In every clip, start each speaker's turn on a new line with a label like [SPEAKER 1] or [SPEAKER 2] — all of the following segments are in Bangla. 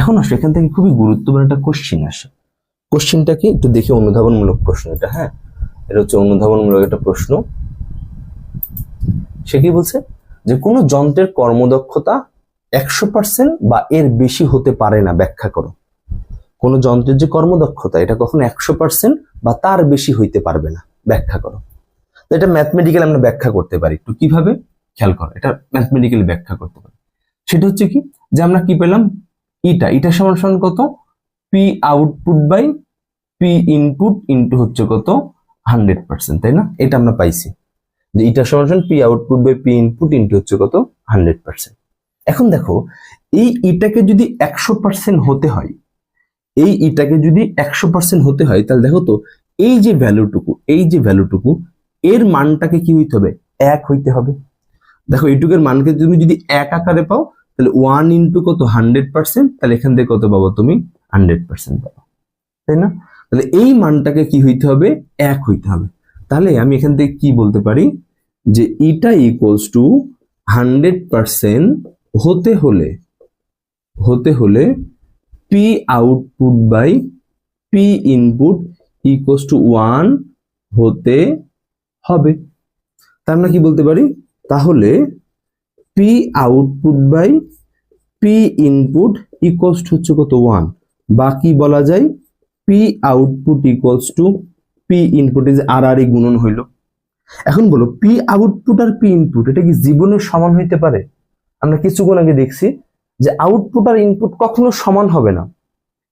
[SPEAKER 1] এখন আসলে এখান থেকে খুবই গুরুত্বপূর্ণ একটা কোশ্চিন আসে। কোশ্চিনটা কি? একটু দেখি অনুধাবনমূলক প্রশ্ন এটা হ্যাঁ? এটা হচ্ছে অনুধাবনমূলক একটা প্রশ্ন। সে কি বলছে? যে কোনো যন্ত্রের কর্মদক্ষতা একশো পার্সেন্ট বা এর বেশি হতে পারে না, ব্যাখ্যা করো। কোনো যন্ত্রের যে কর্মদক্ষতা, এটা কখনো একশো পার্সেন্ট বা তার বেশি হইতে পারবে না, ব্যাখ্যা করো। তো এটা ম্যাথমেটিক্যাল আমরা ব্যাখ্যা করতে পারি। একটু কীভাবে? খেয়াল করো, এটা ম্যাথমেটিক্যালি ব্যাখ্যা করতে পারি। সেটা হচ্ছে কি? যে আমরা কি পেলাম? ইটা ইটা সমান সমান কত? P output by P input into হচ্ছে কত? হান্ড্রেড পার্সেন্ট তাই না? এটা আমরা পাইছি। যে ইটা সমান সমান P output by P input into হচ্ছে কত? হান্ড্রেড পার্সেন্ট এখন দেখো, এই ইটাকে যদি একশো পার্সেন্ট হতে হয়, এই ইটাকে যদি একশো পার্সেন্ট হতে হয়, তাহলে দেখো তো, এই যে ভ্যালুটুকু এই যে ভ্যালুটুকু এর মানটাকে কি হইতে হবে? এক হইতে হবে। দেখো, এইটুকের মানকে তুমি যদি এক আকারে পাও তাহলে ওয়ান ইন্টু কত? হান্ড্রেড পার্সেন্ট তাহলে এখান থেকে কত পাবো তুমি? হান্ড্রেড পার্সেন্ট পাবো। তাই না? তাহলে এই মানটাকে কি হইতে হবে? এক হইতে হবে। তাহলে আমি এখান থেকে কি বলতে পারি? যে ইটা ইকুয়ালস টু হান্ড্রেড পার্সেন্ট হতে হলে হতে হলে P output by P input equals to one হতে হবে। তার আমরা কি বলতে পারি? তাহলে P output by P input equals to হচ্ছে কত? ওয়ান বাকি বলা যায় P output equals to P input is আর আর গুণন হইল। এখন বলো পি আউটপুট আর পি ইনপুট এটা কি জীবনের সমান হইতে পারে? আমরা কিছুক্ষণ আগে দেখছি যে আউটপুট আর ইনপুট কখনো সমান হবে না।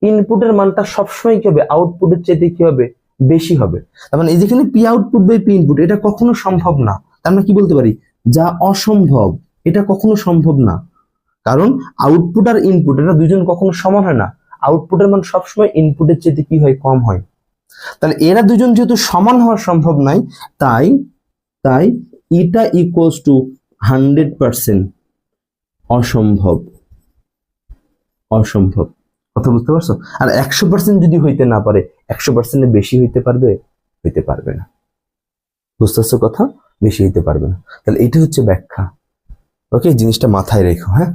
[SPEAKER 1] ইনপুটের মানটা সবসময় কি হবে? আউটপুটের চাইতে কি হবে? বেশি হবে। তার মানে এই যেখানে P output by P input এটা কখনো সম্ভব না। তার মানে কি বলতে পারি? যা অসম্ভব। এটা কখনো সম্ভব না। কারণ আউটপুট আর ইনপুট এটা দুজন কখনো সমান হয় না। আউটপুটের মান সবসময় ইনপুটের চেয়ে কি হয়, কম হয়। তাহলে এরা দুজন যেহেতু সমান হওয়া সম্ভব নাই, তাই তাই ইটা ইকুয়ালস টু হান্ড্রেড পার্সেন্ট অসম্ভব। অসম্ভব। কথা বুঝতে পারছ? আর একশো পার্সেন্ট যদি হইতে না পারে, একশো পার্সেন্টের বেশি হইতে পারবে হইতে পারবে না। বুঝতে কথা? বেশি হইতে পারবে না। তাহলে এটা হচ্ছে ব্যাখ্যা। ওকে জিনিসটা মাথায় রেখো হ্যাঁ?